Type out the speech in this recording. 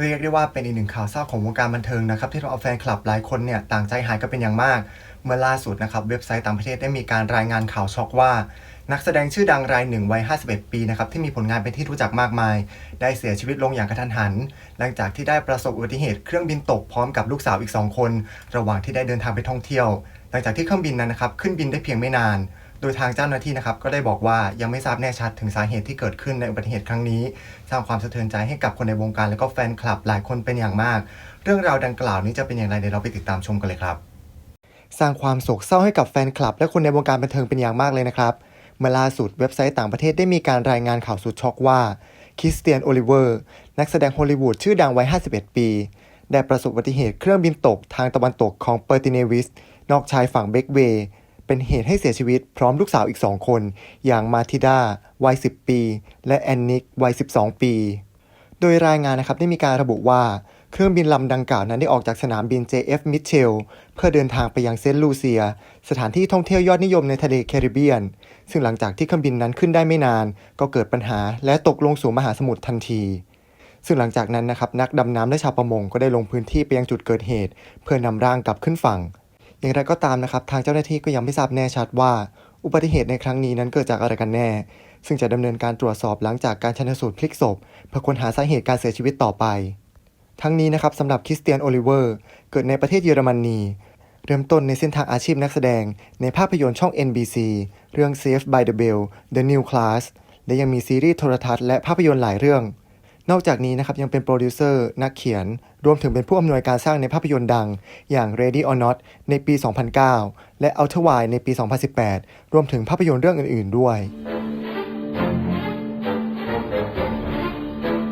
เรียกได้ว่าเป็นอีกหนึ่งข่าวเศร้าของวงการบันเทิงนะครับที่ทำเอาแฟนคลับหลายคนเนี่ยต่างใจหายกันเป็นอย่างมาก เมื่อล่าสุดนะครับเว็บไซต์ต่างประเทศได้มีการรายงานข่าวช็อกว่า นักแสดงชื่อดังรายหนึ่งวัย 51 ปีนะครับที่มีผลงานเป็นที่รู้จักมากมาย ได้เสียชีวิตลงอย่างกระทันหัน หลังจากที่ได้ประสบอุบัติเหตุเครื่องบินตกพร้อมกับลูกสาวอีก 2 คน ระหว่างที่ได้เดินทางไปท่องเที่ยว หลังจากที่เครื่องบินนั้นนะครับขึ้นบินได้เพียงไม่นาน ดยทางเจ้าหน้าที่นะครับก็ได้บอกว่ายังไม่ทราบแน่ชัดถึงสาเหตุที่เกิดขึ้นในอุบัติเหตุครั้งนี้ สร้างความสะเทือนใจให้กับคนในวงการและก็แฟนคลับหลายคนเป็นอย่างมาก เรื่องราวดังกล่าวนี้จะเป็นอย่างไรเดี๋ยวเราไปติดตามชมกันเลยครับ สร้างความโศกเศร้าให้กับแฟนคลับ และคนในวงการบันเทิงเป็นอย่างมากเลยนะครับเมื่อล่าสุดเว็บไซต์ต่างประเทศได้มีการรายงานข่าวสุดช็อกว่าคริสเตียนโอลิเวอร์นักแสดงฮอลลีวูดชื่อดังวัย 51 ปี ได้ประสบอุบัติเหตุเครื่องบินตกทางตะวันตกของเปอร์ติเนวิสนอกชายฝั่งเบกเวย์ เป็นเหตุให้เสียชีวิตพร้อมลูกสาวอีก2คน อย่างมาทิดาวัย 10 ปี และแอนนิกวัย 12 ปี โดยรายงานนะครับได้มีการระบุว่าเครื่องบินลำดังกล่าวนั้นได้ออกจากสนามบิน JF Mitchell เพื่อเดินทางไปยังเซนต์ลูเซีย สถานที่ท่องเที่ยวยอดนิยมในทะเลแคริบเบียน ซึ่งหลังจากที่เครื่องบินนั้นขึ้นได้ไม่นาน ก็เกิดปัญหาและตกลงสู่มหาสมุทรทันที ซึ่งหลังจากนั้นนะครับนักดำน้ำและชาวประมงก็ได้ลงพื้นที่ไปยังจุดเกิดเหตุ เพื่อนำร่างกลับขึ้นฝั่ง อย่างไรก็ตามนะครับ ทางเจ้าหน้าที่ก็ยังไม่ทราบแน่ชัดว่า อุบัติเหตุในครั้งนี้นั้นเกิดจากอะไรกันแน่ ซึ่งจะดำเนินการตรวจสอบหลังจากการชันสูตรพลิกศพเพื่อค้นหาสาเหตุการเสียชีวิตต่อไป ทั้งนี้นะครับสำหรับคริสเตียนโอลิเวอร์ เกิดในประเทศเยอรมนีเริ่มต้นในเส้นทางอาชีพนักแสดง ในภาพยนตร์ช่อง NBC เรื่อง Saved by the Bell The New Class และยังมีซีรีส์โทรทัศน์และภาพยนตร์หลายเรื่อง นอกจากนี้นะครับยังเป็นโปรดิวเซอร์นักเขียน รวมถึงเป็นผู้อำนวยการสร้างในภาพยนตร์ดัง อย่าง Ready or Not ในปี 2009 และ Outer Wilds ในปี 2018 รวมถึงภาพยนตร์เรื่องอื่น ๆ ด้วย